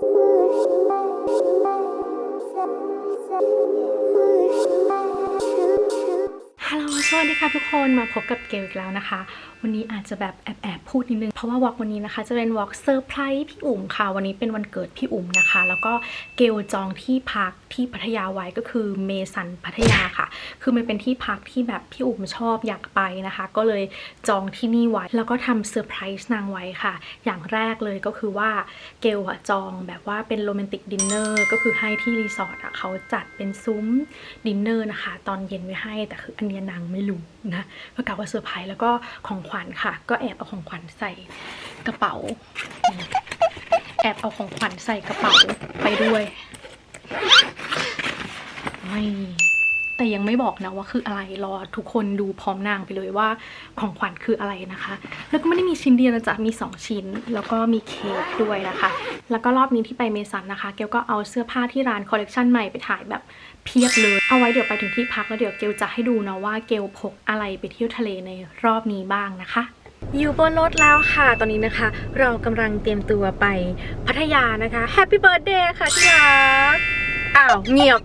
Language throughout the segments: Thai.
ฮัลโหล สวัสดีค่ะทุกคน มาพบกับเกลอีกแล้วนะคะ วันนี้อาจจะแบบแอบแอบๆพูดนิดนึง เพราะว่าวอล์กวันนี้นะคะจะเป็นวอล์กเซอร์ไพรส์พี่อุ๋มค่ะ วันนี้เป็นวันเกิดพี่อุ๋มนะคะ แล้วก็เกลจองที่พักที่พัทยาไว้ก็คือเมสันพัทยาค่ะ คือมันเป็นที่พักที่แบบพี่อุ๋มชอบอยากไปนะคะ ก็เลยจองที่นี่ไว้ แล้วก็ทำเซอร์ไพรส์นางไว้ค่ะ อย่างแรกเลยก็คือว่าเกลอะจองแบบว่าเป็นโรแมนติกดินเนอร์ก็คือให้ที่รีสอร์ทอะเขาจัดเป็นซุ้มดินเนอร์นะคะ ตอนเย็นไว้ให้แต่คืออันเนี้ยนางไม่รู้นะก็กะว่าเซอร์ไพรส์แล้วก็ของขวัญค่ะ ก็แอบเอาของขวัญใส่กระเป๋า แอบเอาของขวัญใส่กระเป๋าไปด้วย ไม่ แต่ยังไม่บอกนะว่าคืออะไรรอทุกคนดูพร้อมนางไปเลยว่าของขวัญคืออะไรนะคะ แล้วก็ไม่ได้มีชิ้นเดียวนะจ๊ะมี 2 ชิ้น แล้วก็มีเค้กด้วยนะคะ แล้วก็รอบนี้ที่ไปเมสันนะคะ เกลก็เอาเสื้อผ้าที่ร้านคอลเลกชันใหม่ไปถ่ายแบบเพียบเลย เอาไว้เดี๋ยวไปถึงที่พักแล้วเดี๋ยวเกลจะให้ดูนะว่าเกลพกอะไรไปเที่ยวทะเลในรอบนี้บ้างนะคะอยู่บนรถแล้วค่ะ ตอนนี้นะคะ เรากำลังเตรียมตัวไปพัทยานะคะ แฮปปี้เบิร์ดเดย์ค่ะที่รัก อ้าวเงียบ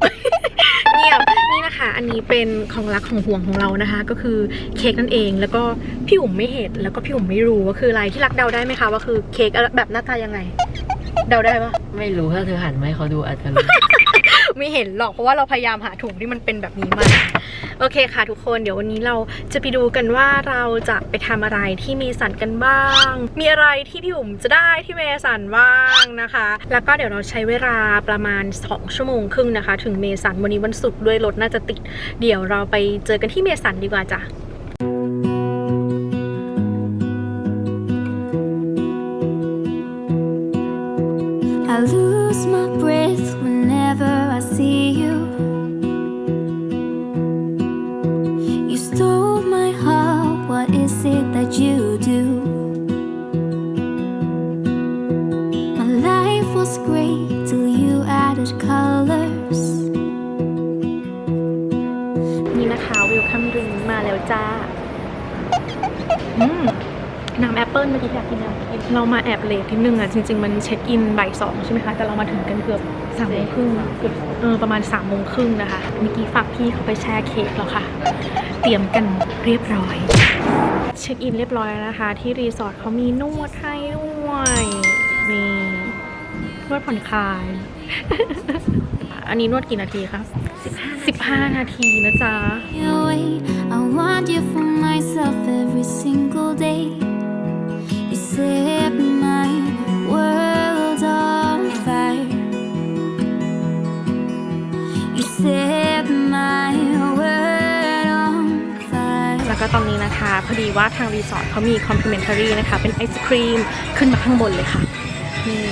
เงียบนี่นะคะ อันนี้เป็นของรักของห่วงของเรานะคะ ก็คือเค้กนั่นเองแล้วก็พี่อุ๋มไม่เห็นแล้วก็พี่อุ๋มไม่รู้ว่าคืออะไรที่รักเดาได้ไหมคะว่าคือเค้กแบบหน้าตายังไง เดาได้ปะไม่รู้ถ้าเธอหันมาให้เขาดูอาจจะรู้ ไม่เห็นหรอกเพราะว่าเราพยายามหาถุงที่มันเป็นแบบนี้มาโอเคค่ะทุกคนเดี๋ยววันนี้เราจะไปดูกันว่าเราจะไปทำอะไรที่เมสันกันบ้าง มีอะไรที่พี่อุ๋มจะได้ที่เมสันบ้างนะคะ แล้วก็เดี๋ยวเราใช้เวลาประมาณ 2 ชั่วโมงครึ่งนะคะ ถึงเมสันวันนี้วันศุกร์ด้วยรถน่าจะติด เดี๋ยวเราไปเจอกันที่เมสันดีกว่าจ้ะ เปิลเมื่อกี้อยากกินน้ำแอปเปิ้ลเรามาแอบเลทนิดนึงอะจริง ๆ มันเช็คอินบ่ายสองใช่ไหมคะ แต่เรามาถึงกันเกือบสามโมงครึ่งเกือบเออประมาณสามโมงครึ่งนะคะเมื่อกี้ฝากพี่เขาไปแช่เค้กแล้วค่ะ เตรียมกันเรียบร้อย เช็คอินเรียบร้อยแล้วนะคะ ที่รีสอร์ทเขามีนวดให้ด้วยมีนวดผ่อนคลายอันนี้นวดกี่นาทีคะ15 นาทีนะจ๊ะ You wait, I want you for myself every single day. Set my world on fire. You set my world on fire. แล้วก็ตอนนี้นะคะพอดีว่าทางรีสอร์ทเขามีคอมพลีเมนท a รีนะคะ เป็นไอศครีมขึ้นมาข้างบนเลยค่ะ นี่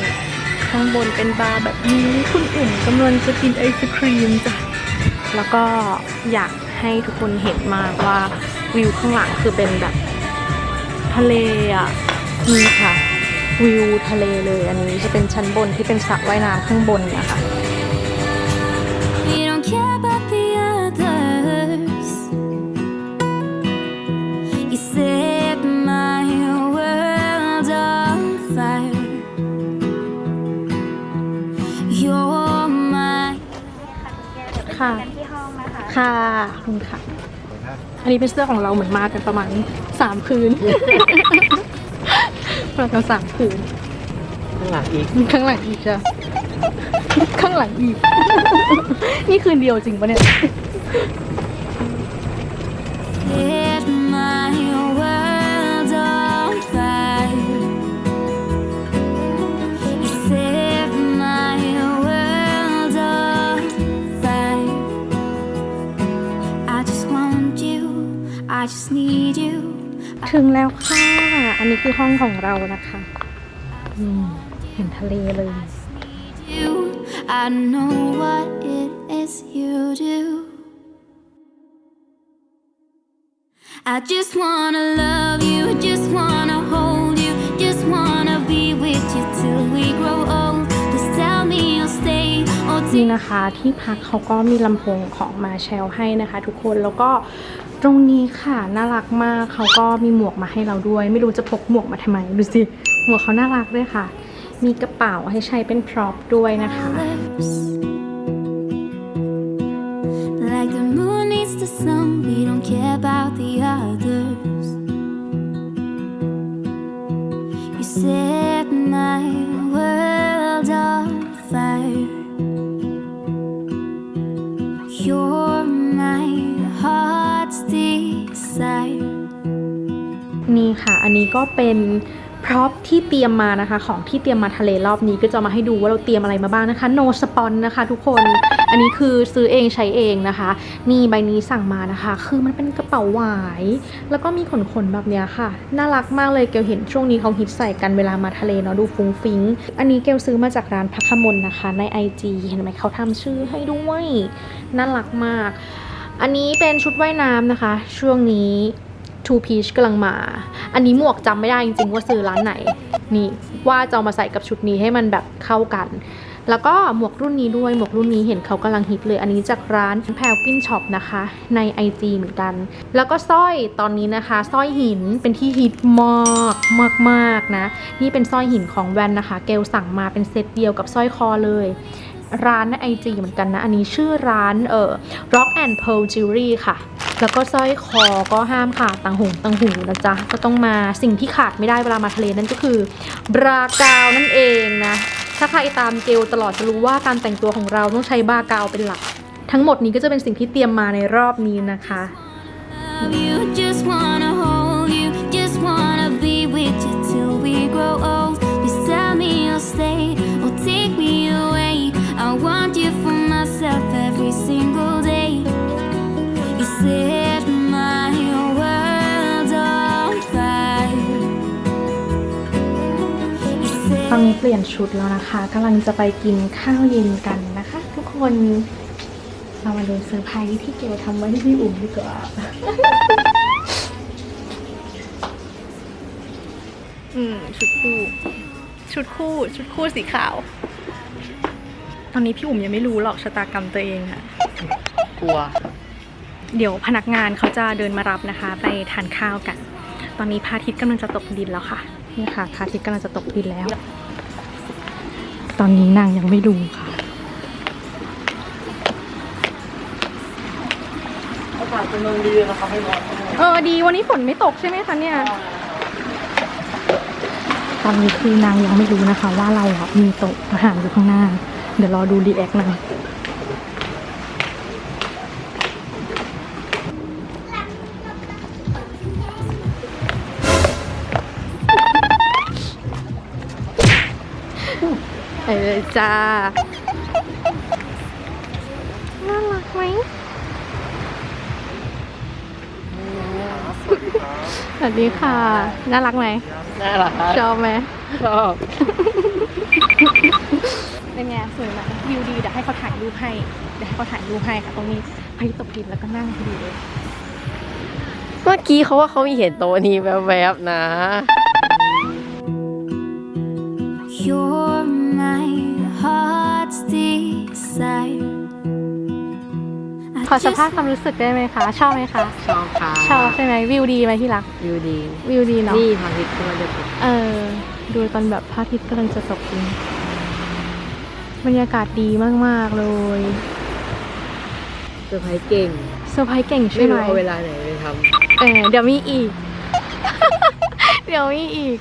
ข้างบนเป็นบาร์แบบนี้คุณอุ่มกำลังจะกินไอศครีมจ้ะ แล้วก็อยากให้ทุกคนเห็นมากว่าวิวข้างหลังคือเป็นแบบทะเลอะ นี่ค่ะ วิวทะเลเลยอันนี้จะเป็นชั้นบนที่เป็นสระว่ายน้ำข้างบนนะคะ We don't care about the others. You set my world on fire. You're my ค่ะค่ะขอบคุณค่ะ อันนี้เป็นเสื้อของเราเหมือนมากันประมาณสามคืน มากันสามคืนข้างหลังอีกข้างหลังอีกจ้ะข้างหลังอีก นี่คืนเดียวจริงปะเนี่ย set my world on fire. You set my world on fire. I just want you. I just need you. ถึงแล้วค่ะ อันนี้คือห้องของเรานะคะอืมเห็นทะเลเลย you. I know what it is you do. I just wanna love you, just wanna hold you, just wanna be with you till we grow old. Just tell me you'll stay or นี่ take นะคะที่พักเขาก็มีลำโพงของมาแชลให้นะคะ ทุกคนแล้วก็ ตรงนี้ค่ะน่ารักมากเขาก็มีหมวกมาให้เราด้วย ไม่รู้จะพกหมวกมาทำไมดูสิหมวกเขาน่ารักด้วยค่ะ มีกระเป๋าให้ใช้เป็นพร็อพด้วยนะคะ lips. Like the moon needs the sun, we don't care about the other. ก็เป็นพร็อพที่เตรียมมานะคะ ของที่เตรียมมาทะเลรอบนี้ก็จะมาให้ดูว่าเราเตรียมอะไรมาบ้างนะคะ no spon นะคะทุกคนอันนี้คือซื้อเองใช้เองนะคะ นี่ใบนี้สั่งมานะคะ คือมันเป็นกระเป๋าหวาย แล้วก็มีขนขนๆแบบเนี้ยค่ะ น่ารักมากเลยเกลเห็นช่วงนี้เขาฮิตใส่กันเวลามาทะเลเนาะดูฟุ้งฟิ้งอันนี้เกลซื้อมาจากร้านพักขมลนะคะ ใน IG เห็นไหมเขาทำชื่อให้ด้วยน่ารักมาก อันนี้เป็นชุดว่ายน้ำนะคะ ช่วงนี้ Two Peach กำลังมา อันนี้หมวกจำไม่ได้จริงๆว่าซื้อร้านไหน นี่ว่าจะเอามาใส่กับชุดนี้ให้มันแบบเข้ากัน แล้วก็หมวกรุ่นนี้ด้วยหมวกรุ่นนี้เห็นเขากำลังฮิตเลย อันนี้จากร้านแพลกินช็อปนะคะ ใน IG เหมือนกัน แล้วก็สร้อยตอนนี้นะคะสร้อยหินเป็นที่ฮิตมากมากมากนะ นี่เป็นสร้อยหินของแวนนะคะ เกลสั่งมาเป็นเซตเดียวกับสร้อยคอเลย ร้านใน IG เหมือนกันนะ อันนี้ชื่อร้านเอ่อ Rock and Pearl Jewelry ค่ะ แล้วก็สร้อยคอก็ห้ามขาดต่างหูต่างหูนะจ๊ะ ก็ต้องมาสิ่งที่ขาดไม่ได้เวลามาทะเลนั่นก็คือ บรากาวนั่นเองนะ ถ้าใครตามเกลตลอดจะรู้ว่าการแต่งตัวของเราต้องใช้บรากาวเป็นหลัก ทั้งหมดนี้ก็จะเป็นสิ่งที่เตรียมมาในรอบนี้นะคะ just wanna hold you, just wanna be with you till we grow old. อน set นี้เปลี่ยนชุดแล้วนะคะกำลังจะไปกินข้าวเย็นกันนะคะ ทุกคนเรามาดูเซอร์ไพรส์ที่เกลทำไว้ให้พี่อุ๋มดีกว่าอืมชุดคู่ ชุดคู่ ชุดคู่สีขาว ตอนนี้พี่อุ๋มยังไม่รู้หรอกชะตากรรมตัวเองค่ะ กลัว เดี๋ยวพนักงานเขาจะเดินมารับนะคะ ไปทานข้าวกัน ตอนนี้พระอาทิตย์กำลังจะตกดินแล้วค่ะ นี่ค่ะพระอาทิตย์กำลังจะตกดินแล้ว ตอนนี้นางยังไม่รู้ค่ะอากาศกำลังดีนะครับให้ร้อนเออดีวันนี้ฝนไม่ตกใช่ไหมคะเนี่ย ตอนนี้คือนางยังไม่รู้นะคะ ว่าเราอะมีโต๊ะอาหารอยู่ข้างหน้า เดี๋ยวรอดูดีแอคนาง เลยจ้า น่ารักไหมสวัสดีค่ะ น่ารักไหม น่ารักชอบไหมชอบ เป็นไงสวยไหมวิวดีเดี๋ยวให้เขาถ่ายรูปให้ เดี๋ยวให้เขาถ่ายรูปให้ค่ะ ตรงนี้พายุตกดินแล้วก็นั่งพอดีเลย เมื่อกี้เขาว่าเขามีเห็นโต๊ะนี้แวบๆนะ อส just ภาพความรู้สึกได้ไหมคะ ชอบไหมคะ ชอบค่ะชอบใช่ไหมวิวดีไหมที่รัก วิวดี วิวดีเนาะ นี่พาทิตย์กำลังจะตกเออ ดูตอนแบบพระอาทิตย์กำลังจะตกดินบรรยากาศดีมากๆเลยเซอร์ไพรส์เก่งเซอร์ไพรส์เก่งใช่ไม่ไหมรู้เอาเวลาไหนไปทเออเดี๋ยวมีอีก เดี๋ยวมีอีก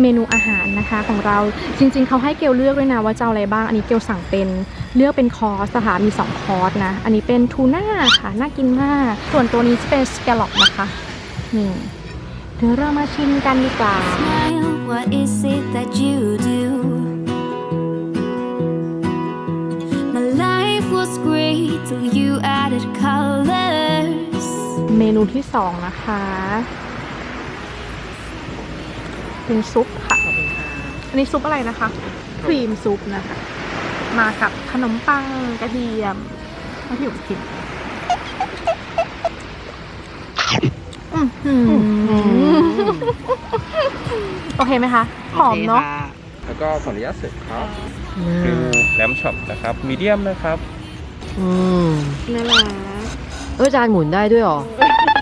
เมนูอาหารนะคะของเราจริง ๆเขาให้เกลเลือกด้วยนะว่าจะเอาอะไรบ้างอันนี้เกลสั่งเป็นเลือกเป็นคอร์สอะค่ะมี 2 คอร์สนะ อันนี้เป็นทูน่าค่ะน่ากินมาก ส่วนตัวนี้จะเป็นสแกลล็อปนะคะนี่เดี๋ยวเรามาชิมกันดีกว่า smile. What is it that you do? My life was great till you added colors. เมนูที่สองนะคะ เป็นซุปค่ะำขอบคุณค่ะ อันนี้ซุปอะไรนะคะ ครีมซุปนะคะ มากับขนมปังกระเทียมมะผิวกินอื้อหือโอเคไหมคะ หอมเนาะ แล้วก็ขออนุญาตเสิร์ฟครับอืคือมแลมช็อปนะครับมีเดียมนะครับอืมน่ารักเออจานหมุนได้ด้วยเหรอ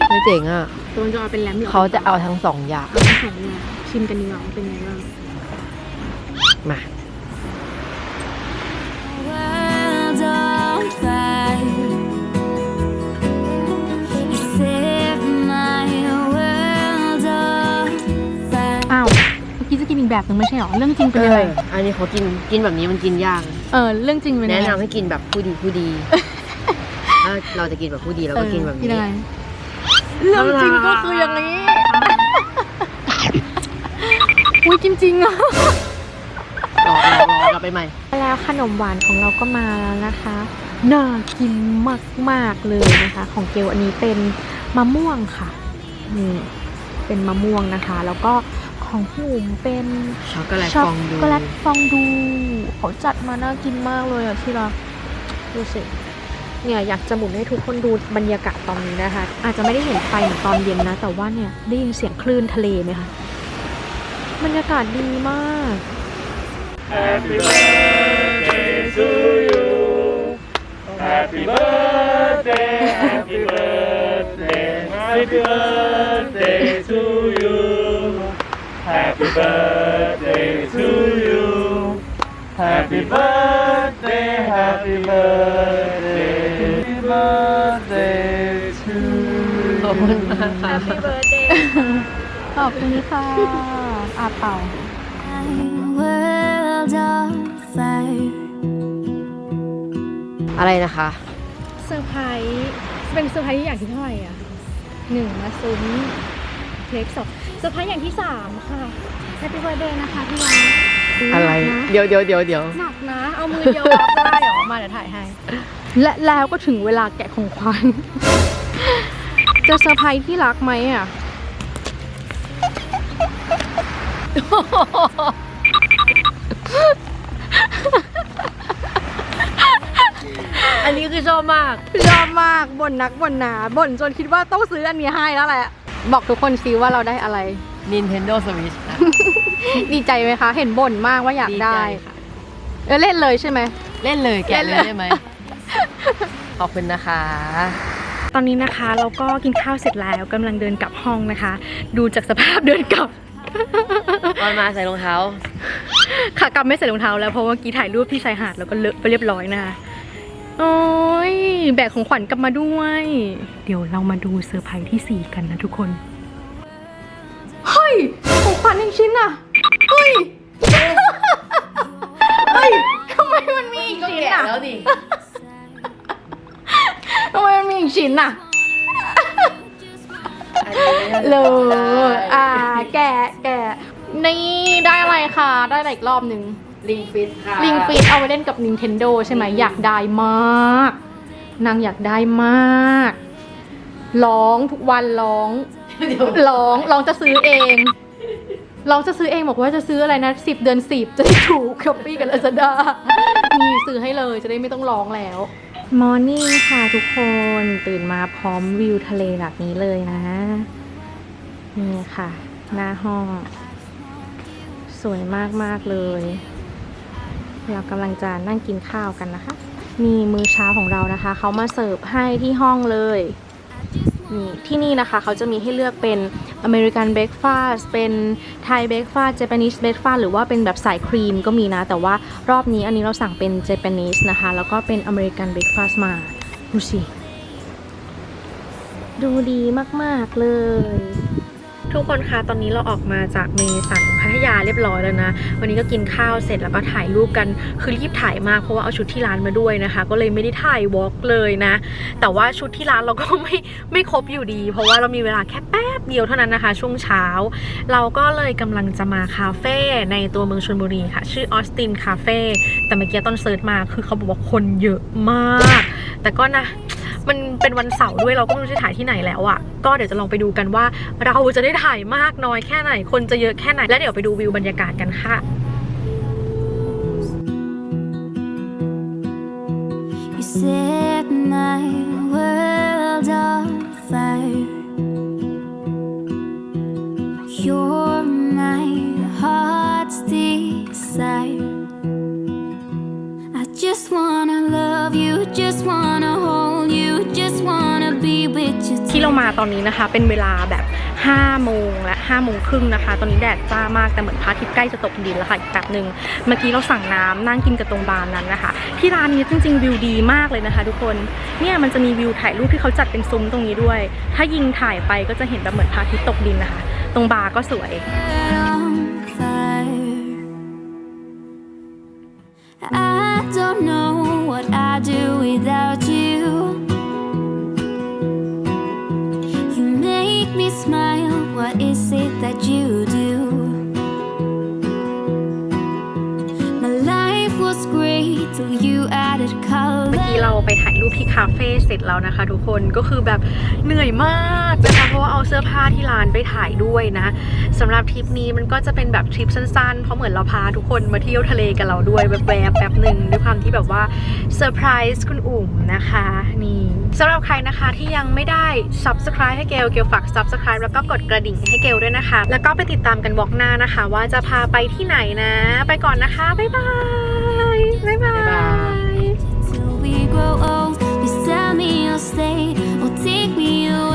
ไม่เจ๋งอะตัวจะเอาเป็นแลมหรือเขาจะเอาทั้งสองอย่างเอาทั้งสองอย่าง ชิมกันดีกว่าว่าเป็นไงบ้าง มา world on fire. You set my world on fire. อ้าวเมื่อกี้จะกินอีกแบบหนึงไม่ใช่หรอ เรื่องจริงเป็นเอยังไงออันนี้เขากินกินแบบนี้มันกินยาก เออ เรื่องจริงเป็นยังแนะไงนำให้กินแบบผู้ดีผู้ดีถ้าเราจะกินแบบผู้ดีเราก็กินแบบกินนี้ ยังไงเรื่องจริงก็คืออย่างนี้ อุ้ยกินจริงอะรอรอรอกลับไปใหม่ แล้วขนมหวานของเราก็มาแล้วนะคะ น่ากินมาก ๆ เลยนะคะ ของเกลอันนี้เป็นมะม่วงค่ะ นี่เป็นมะม่วงนะคะ แล้วก็ของพี่อุ๋มเป็นช็อกโกแลตช็อกฟองดูโกแลตฟองดูเขาจัดมาน่ากินมากเลยอะที่รักดูสิ เนี่ยอยากจะหมุนให้ทุกคนดูบรรยากาศตอนนี้นะคะ อาจจะไม่ได้เห็นไฟเหมือนตอนเย็นนะ แต่ว่าเนี่ยได้ยินเสียงคลื่นทะเลไหมคะ บรรยากาศดีมาก Happy birthday to you Happy birthday Happy birthday Happy birthday to you Happy birthday to you Happy birthday Happy birthday Happy birthday to ขอบคุณมากค่ะขอบคุณค่ะ อาเป่า My world on fire. อะไรนะคะ เซอร์ไพรส์เป็นเซอร์ไพรส์อย่างที่เท่าไหร่อะหนึ่งมาซุ้มเทคสองเซอร์ไพรส์อย่างที่สามค่ะ Happy Birthday นะคะพี่รักอะไรหนักนะเดี๋ยวเดี๋ยวเดี๋ยวเดี๋ยวหนักนะ เอามือเดียวรับได้เหรอมาเดี๋ยวถ่ายให้ และแล้วก็ถึงเวลาแกะของขวัญจะเซอร์ไพรส์ที่รักไหมอะ อันนี้คือชอบมาก ชอบมากบ่นนักบ่นหนาบ่นจนคิดว่าต้องซื้ออันนี้ให้แล้วแหละ บอกทุกคนซิว่าเราได้อะไร Nintendo Switch ค่ะ ดีใจไหมคะ เห็นบ่นมากว่าอยากได้ใจค่ะ เออเล่นเลยใช่ไหม เล่นเลยแกะเลยเล่นเลยได้ไหม ขอบคุณนะคะ ตอนนี้นะคะเราก็กินข้าวเสร็จแล้วกำลังเดินกลับห้องนะคะ ดูจากสภาพเดินกลับ ตอนมาใส่รองเท้าขากลับไม่ใส่รองเท้าแล้วเพราะว่าเมื่อกี้ถ่ายรูปที่ชายหาดแล้วก็เลอะไปเรียบร้อยนะคะโอ้ยแบกของขวัญกลับมาด้วย เดี๋ยวเรามาดูเซอร์ไพรส์ที่4กันนะทุกคน เฮ้ย ของขวัญอีกชิ้นอะเฮ้ย เฮ้ยทำไมมันมีอีกชิ้นอะแล้วดิทำไมมันมีอีกชิ้นอะอันนี้ เลยอ่า แกะแกะนี่ได้อะไรคะได้อะไรอีกรอบหนึ่งลิงฟิตค่ะลิงฟิตเอาไปเล่นกับ Nintendo ใช่ไหมอยากได้มาก นางอยากได้มาก ร้องทุกวันร้องเดี๋ยวร้องร้องจะซื้อเองร้องจะซื้อเองบอกว่าจะซื้ออะไรนะสิบเดือนสิบจะได้ถูกช้อปปี้กับลาซาด้านี่ซื้อให้เลยจะได้ไม่ต้องร้องแล้ว มอร์นิ่งค่ะทุกคนตื่นมาพร้อมวิวทะเลแบบนี้เลยนะ นี่ค่ะ หน้าห้อง สวยมาก ๆ เลย เรากำลังจะนั่งกินข้าวกันนะคะนี่มื้อเช้าของเรานะคะ เขามาเสิร์ฟให้ที่ห้องเลยนี่ที่นี่นะคะ เขาจะมีให้เลือกเป็น อเมริกันเบรคฟาสเป็นไทยเบรคฟาสเจแปนิสเบรคฟาสหรือว่าเป็นแบบสายครีมก็มีนะ แต่ว่ารอบนี้อันนี้เราสั่งเป็นเจแปนิสนะคะ แล้วก็เป็นอเมริกันเบรคฟาสมาดูสิดูดีมาก ๆ เลย ทุกคนคะตอนนี้เราออกมาจากเมสันพัทยาเรียบร้อยแล้วนะ วันนี้ก็กินข้าวเสร็จแล้วก็ถ่ายรูปกันคือรีบถ่ายมากเพราะว่าเอาชุดที่ร้านมาด้วยนะคะ ก็เลยไม่ได้ถ่ายวอล์กเลยนะ แต่ว่าชุดที่ร้านเราก็ไม่ไม่ครบอยู่ดี เพราะว่าเรามีเวลาแค่แป๊บเดียวเท่านั้นนะคะ ช่วงเช้า เราก็เลยกำลังจะมาคาเฟ่ในตัวเมืองชลบุรีค่ะ ชื่อออสตินคาเฟ่แต่เมื่อกี้ตอนเซิร์ชมาคือเขาบอกว่าคนเยอะมาก แต่ก็นะ มันเป็นวันเสาร์ด้วยเราก็ไม่รู้จะถ่ายที่ไหนแล้วอะ่ะก็เดี๋ยวจะลองไปดูกันว่า เราจะได้ถ่ายมากน้อยแค่ไหน คนจะเยอะแค่ไหน แล้วเดี๋ยวไปดูวิวบรรยากาศกันค่ะ You set my world on fire. มาตอนนี้นะคะ เป็นเวลาแบบ5โมงและ5โมงครึ่งนะคะ ตอนนี้แดดจ้ามากแต่เหมือนพระอาทิตย์ใกล้จะตกดินแล้วค่ะอีกแป๊บหนึ่งเมื่อกี้เราสั่งน้ำนั่งกินกับตรงบาร์นั้นนะคะ ที่ร้านนี้จริง ๆ วิวดีมากเลยนะคะ ทุกคนเนี่ยมันจะมีวิวถ่ายรูปที่เขาจัดเป็นซุ้มตรงนี้ด้วย ถ้ายิงถ่ายไปก็จะเห็นแบบเหมือนพระอาทิตย์ตกดินนะคะ ตรงบาร์ก็สวย I don't know what I'd do without. You ที่คาเฟ่เสร็จแล้วนะคะ ทุกคนก็คือแบบเหนื่อยมากนะคะเพราะว่าเอาเสื้อผ้าที่ร้านไปถ่ายด้วยนะสำหรับทริปนี้มันก็จะเป็นแบบทริปสั้นๆ เพราะเหมือนเราพาทุกคนมาเที่ยวทะเลกับเราด้วยแบบแบบแบบหนึ่งด้วยความที่แบบว่าเซอร์ไพรส์คุณอุ๋มนะคะนี่สำหรับใครนะคะที่ยังไม่ได้ subscribe ให้เกลเกลฝาก subscribe แล้วก็กดกระดิ่งให้เกลด้วยนะคะ แล้วก็ไปติดตามกันวอกหน้านะคะ ว่าจะพาไปที่ไหนนะ ไปก่อนนะคะ บ๊ายบาย บ๊ายบาย me or stay or take me away.